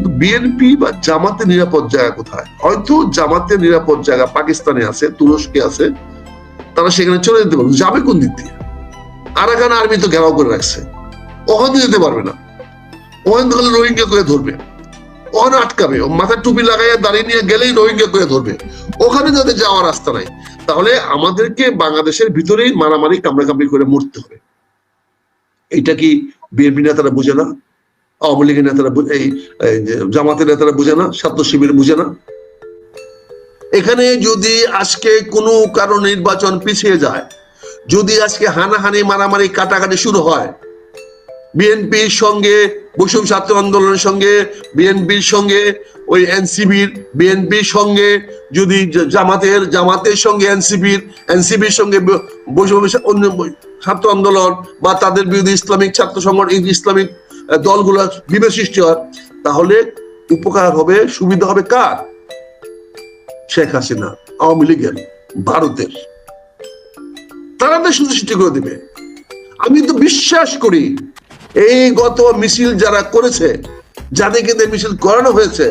কিন্তু বিএনপি বা জামাতের নিরাপদ জায়গা কোথায়? হয়তো জামাতের নিরাপদ জায়গা পাকিস্তানে আছে, তুরস্কে আছে, তারা সেখানে চলে যেতে পারবে। যাবে কোন দিক দিয়ে? আরাকান আর্মি তো ঘেরাও করে রাখছে। ওখানে যেতে পারবে না। রোহিঙ্গা করে ধরবে। ওখানে আটকাবে। ও মাথায় টুপি লাগাইয়া দাঁড়িয়ে নিয়ে গেলেই রোহিঙ্গা করে ধরবে। ওখানে যাদের যাওয়ার রাস্তা নাই, তাহলে আমাদেরকে বাংলাদেশের ভিতরেই মারামারি, কামড়াকামড়ি করে মরতে হবে। এইটা কি বিএনপি নেতারা বুঝে না? আওয়ামী লীগের নেতারা এই জামাতের নেতারা বুঝে না, ছাত্র শিবির বুঝে না। এখানে যদি আজকে কোনো কারণ নির্বাচন পিছিয়ে যায়, যদি আজকে হানাহানি, মারামারি, কাটাকাটি শুরু হয়, বিএনপির সঙ্গে, বৈষম্য ছাত্র আন্দোলনের সঙ্গে, বিএনপির সঙ্গে, ওই এনসিবির বিএনপির সঙ্গে, যদি জামাতের জামাতের সঙ্গে এনসিবির এনসিবির সঙ্গে ব- বৈষম্য সা- অন্য বৈ- ছাত্র আন্দোলন বা তাদের বিরুদ্ধে ইসলামিক ছাত্র সংগঠন, ইসলামিক দলগুলো বিভেদ সৃষ্টি হয়, তাহলে উপকার হবে, সুবিধা হবে কার? শেখ হাসিনা, আওয়ামী লীগের, ভারতের। তারা তো শুধু সৃষ্টি করে দিবে। আমি তো বিশ্বাস করি, এই গত মিছিল যারা করেছে, যাদেরকে দিয়ে মিছিল করানো হয়েছে,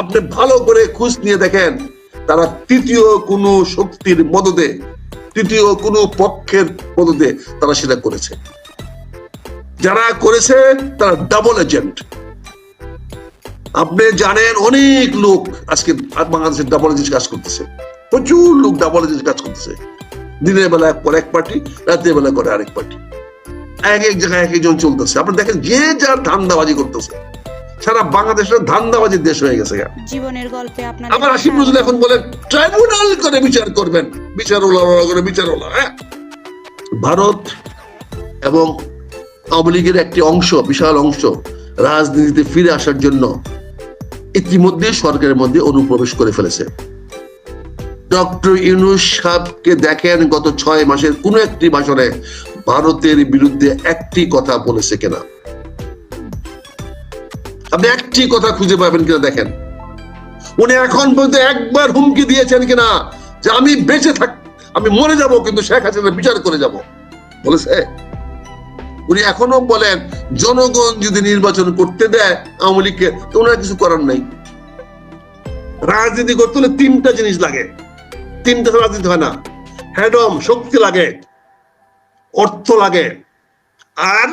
আপনি ভালো করে খুঁজ নিয়ে দেখেন, তারা তৃতীয় কোনো শক্তির মদদে, তৃতীয় কোনো পক্ষের মদদে তারা সেটা করেছে। যারা করেছে তারা ডাবল এজেন্ট আপনি জানেন অনেক লোক আজকে বাংলাদেশের ডাবল এজেন্ট কাজ করতেছে। প্রচুর লোক ডাবল এজেন্ট কাজ করতেছে। দিনের বেলা করে এক পার্টি রাতের বেলা করে আরেক পার্টি। এক এক জায়গায় এক একজন চলতেছে। আপনি দেখেন যে যার ধান্দাবাজি করতেছে সারা বাংলাদেশের ধান্দাবাজির দেশ হয়ে গেছে জীবনের গল্পে আপনার আবার আসিফ নজরুল এখন বলেন ট্রাইব্যুনাল করে বিচার করবেন। বিচার ওলা করে বিচার ওলা হ্যাঁ? ভারত এবং আওয়ামী লীগের একটি অংশ, বিশাল অংশ রাজনীতিতে ফিরে আসার জন্য ইতিমধ্যে সরকারের মধ্যে অনুপ্রবেশ করে ফেলেছে। ডক্টর ইউনুস সাহেবকে দেখেন, গত ছয় মাসের কোন একটি ভাষণে ভারতের বিরুদ্ধে একটি কথা বলেছে কিনা। আপনি একটি কথা খুঁজে পাবেন কিনা দেখেন। উনি এখন পর্যন্ত একবার হুমকি দিয়েছেন কিনা, যে আমি বেঁচে থাক আমি মরে যাব, কিন্তু শেখ হাসিনা বিচার করে যাব। বলেছে? উনি এখনও বলেন, জনগণ যদি নির্বাচন করতে দেয়, আওয়ামী লীগকে ওনার কিছু করার নাই। রাজনীতি করতে হলে তিনটা জিনিস লাগে। তিনটা রাজনীতি হয় না। হ্যাডম শক্তি লাগে, অর্থ লাগে, আর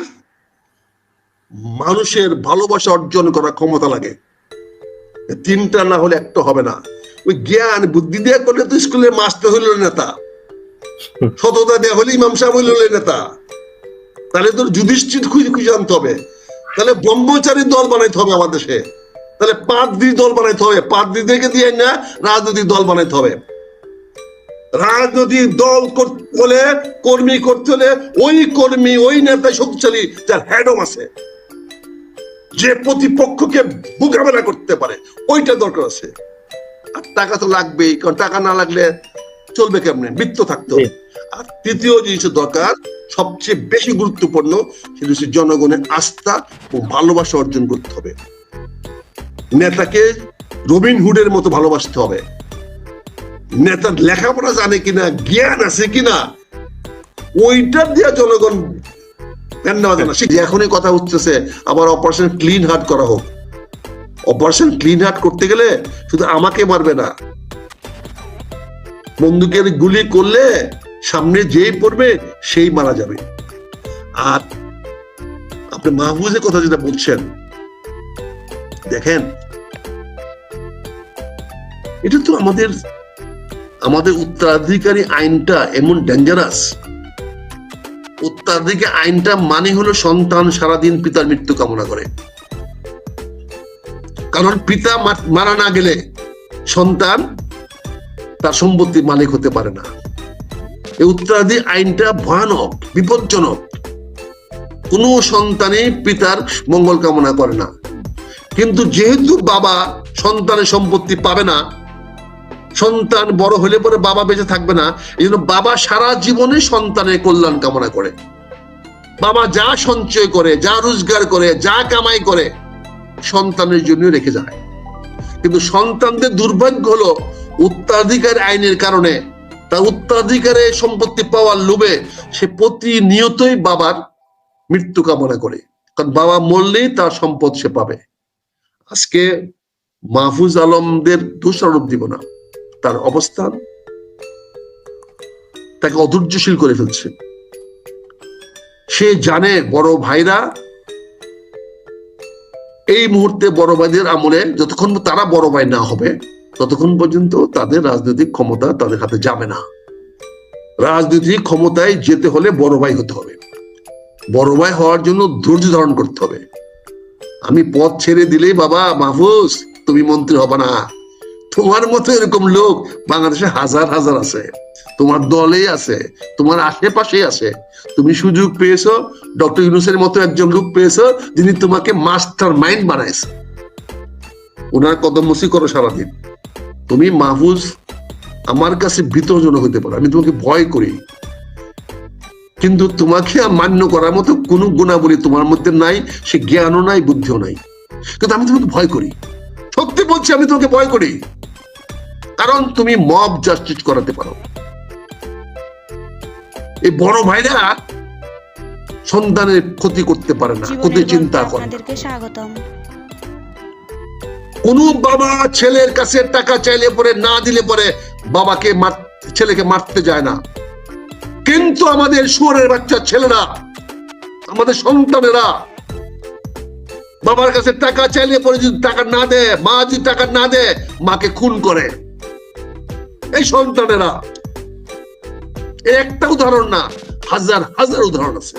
মানুষের ভালোবাসা অর্জন করার ক্ষমতা লাগে। তিনটা না হলে একটা হবে না। ওই জ্ঞান, বুদ্ধি দিয়ে করলে তো স্কুলের মাস্টার হইল নেতা। সততা দেওয়া হলে ইমাম সাহেব হইল নেতা। তাহলে তোর যুধিষ্ঠির খুঁজে খুঁজে আনতে হবে। তাহলে ব্রহ্মচারী দল বানাইতে হবে আমাদের দেশে। তাহলে পাদ্রি দল বানাইতে হবে। পাদ্রিদেরকে দিয়ে না, রাজনৈতিক দল বানাইতে হবে। রাজনৈতিক দল হলে, কর্মী করতে হলে, ওই কর্মী, ওই নেতা শক্তিশালী, যার হ্যাডম আছে। যে প্রতিপক্ষকে মোকাবেলা করতে পারে, ওইটা দরকার আছে। আর টাকা তো লাগবেই, কারণ টাকা না লাগলে চলবে কেমনে? বৃত্ত থাকতে হবে। আর তৃতীয় জিনিসের দরকার সবচেয়ে বেশি গুরুত্বপূর্ণ সেটা হচ্ছে জনগণের আস্থা ও ভালোবাসা অর্জন করতে হবে। নেতাকে রবিন হুডের মতো ভালোবাসতে হবে। নেতা লেখাপড়া জানে কিনা জ্ঞান আছে কিনা ওইটা দিয়ে জনগণ এখনই কথা উঠতেছে আবার অপারেশন ক্লিন হার্ট করা হোক। অপারেশন ক্লিন হার্ট করতে গেলে শুধু আমাকে মারবে না বন্দুকের গুলি করলে সামনে যেই পড়বে, সেই মারা যাবে। আর আপনি মাহফুজের কথা যেটা বলছেন, দেখেন, এটা তো আমাদের আমাদের উত্তরাধিকারী আইনটা এমন ডেঞ্জারাস উত্তরাধিকারী আইনটা মানে হলো সন্তান সারাদিন পিতার মৃত্যু কামনা করে। কারণ পিতা মারা না গেলে সন্তান তার সম্পত্তির মালিক হতে পারে না। এই উত্তরাধিকারী আইনটা ভয়ানক, বিপজ্জনক। কোন সন্তানই পিতার মঙ্গল কামনা করে না। কিন্তু যেহেতু বাবা সন্তানের সম্পত্তি পাবে না, সন্তান বড় হলে পরে বাবা বেঁচে থাকবে না এই জন্য বাবা সারা জীবনে সন্তানের কল্যাণ কামনা করে। বাবা যা সঞ্চয় করে, যা রোজগার করে, যা কামাই করে, সন্তানের জন্য রেখে যায়। কিন্তু সন্তানদের দুর্ভাগ্য হলো উত্তরাধিকার আইনের কারণে তার উত্তরাধিকারে সম্পত্তি পাওয়ার লোভে সে প্রতিনিয়তই বাবার মৃত্যু কামনা করে। কারণ বাবা মরলেই তার সম্পদ সে পাবে। আজকে মাহফুজ আলমদের দোষারোপ দিব না। তার অবস্থান তাকে অধৈর্যশীল করে ফেলছে। সে জানে বড় ভাইরা এই মুহূর্তে বড় ভাইদের আমলে যতক্ষণ তারা বড় ভাই না হবে ততক্ষণ পর্যন্ত তাদের রাজনৈতিক ক্ষমতা তাদের হাতে যাবে না। রাজনৈতিক ক্ষমতায় যেতে হলে বড় ভাই হতে হবে। বড় ভাই হওয়ার জন্য ধৈর্য ধারণ করতে হবে। আমি পথ ছেড়ে দিলেই বাবা, মাহফুজ, তুমি মন্ত্রী হবে না। তোমার মতো এরকম লোক বাংলাদেশে হাজার হাজার আছে। তোমার দলে আছে, তোমার আশেপাশে আছে। তুমি সুযোগ পেয়েছ, ডক্টর ইউনুসের মতো একজন লোক পেয়েছ, যিনি তোমাকে মাস্টার মাইন্ড বানাইছে। ওনার কদম মুসি করো সারাদিন। তুমি মাহফুজ আমার কাছে বিতর্জনক হতে পারো আমি তোমাকে ভয় করি। কিন্তু তোমাকে মান্য করার মতো কোন গুণাবলী তোমার মধ্যে নাই সে জ্ঞানও নাই বুদ্ধিও নাই। কিন্তু আমি তোমাকে ভয় করি। সত্যি বলছি আমি তোমাকে ভয় করি। কারণ তুমি মব জাস্টিস করাতে পারো। এই বড় ভাইরা সন্তানের ক্ষতি করতে পারে না ক্ষতি চিন্তা করে। স্বাগতম। কোন বাবা ছেলের কাছে টাকা চাইলে পরে, না দিলে পরে বাবাকে ছেলেকে মারতে যায় না। কিন্তু আমাদের শুয়ারের বাচ্চা ছেলেরা, আমাদের সন্তানেরা, বাবার কাছে টাকা চাইলে পরে যদি টাকা না দেয়, মা যদি টাকা না দেয়, মাকে খুন করে। এই সন্তানেরা একটা উদাহরণ না, হাজার হাজার উদাহরণ আছে।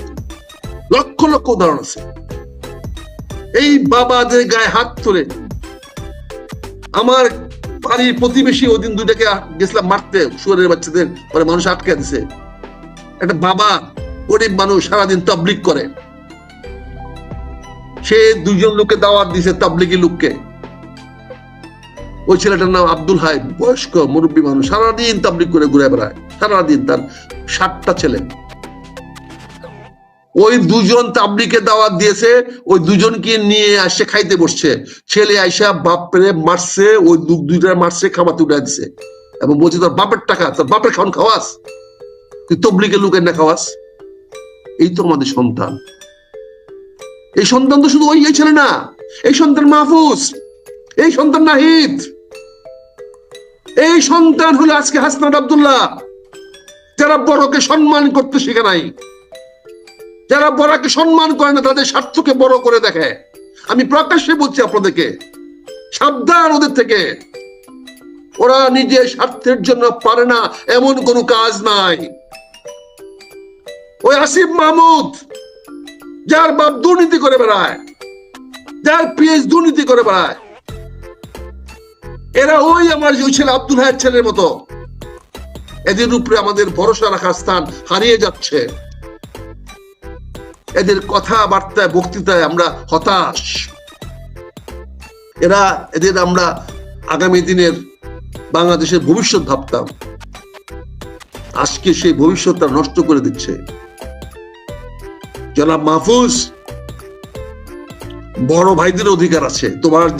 লক্ষ লক্ষ উদাহরণ আছে। এই বাবাদের গায়ে হাত তুলে আমার বাড়ির প্রতিবেশী ওই দিন দুটাকে গেছিলাম মারতে, শুয়ারের বাচ্চাদের, পরে মানুষ আটকে দিছে। একটা বাবা গরিব মানুষ সারাদিন তাবলিক করে। সে দুজন লোককে দাওয়াত দিছে তাবলিগি লোককে। ওই ছেলেটার নাম আব্দুল হাই, বয়স্ক মুরব্বী মানুষ, সারাদিন তাবলিক করে ঘুরে বেড়ায়। সারাদিন তার সাতটা ছেলে। ওই দুজন তাবলিকে দাওয়াত দিয়েছে, ওই দুজনকে নিয়ে আসে খাইতে বসছে। ছেলে আইসা বাপরে মারছে, ওই দুইটা মারছে, খামাতে উঠে দিছে। এবং বলছে, তোর বাপের টাকা, তোর বাপের খাওয়ান খাওয়াস? তুই তবলিকে লুকেন না খাওয়াস? এই তো আমাদের সন্তান। এই সন্তান তো শুধু ওই ছেলে না, এই সন্তান মাহফুজ, এই সন্তান নাহিদ, এই সন্তান হলো আজকে হাসনাত আব্দুল্লাহ, যারা বড়কে সম্মান করতে শিখে নাই। যারা বড়কে সম্মান করে না, তাদের স্বার্থকে বড় করে দেখে। আমি প্রকাশ্যে বলছি আপনাদেরকে, সাবধান ওদের থেকে। ওরা নিজের স্বার্থের জন্য পারে না, এমন কোনো কাজ নাই। ওই আসিফ মাহমুদ, যার বাপ দুর্নীতি করে বেড়ায়, যার পিএস দুর্নীতি করে বেড়ায়, এরা ওই আমার যে ছেলে আব্দুল হায়ের ছেলের মতো। এদের উপরে আমাদের ভরসা রাখার স্থান হারিয়ে যাচ্ছে। এদের কথাবার্তায়, বক্তৃতায় আমরা হতাশ। এরা, এদের আমরা আগামী দিনের বাংলাদেশের ভবিষ্যৎ ভাবতাম। আজকে সেই ভবিষ্যৎটা নষ্ট করে দিচ্ছে। জনাব মাহফুজ, বড় ভাইদের অধিকার আছে। তোমার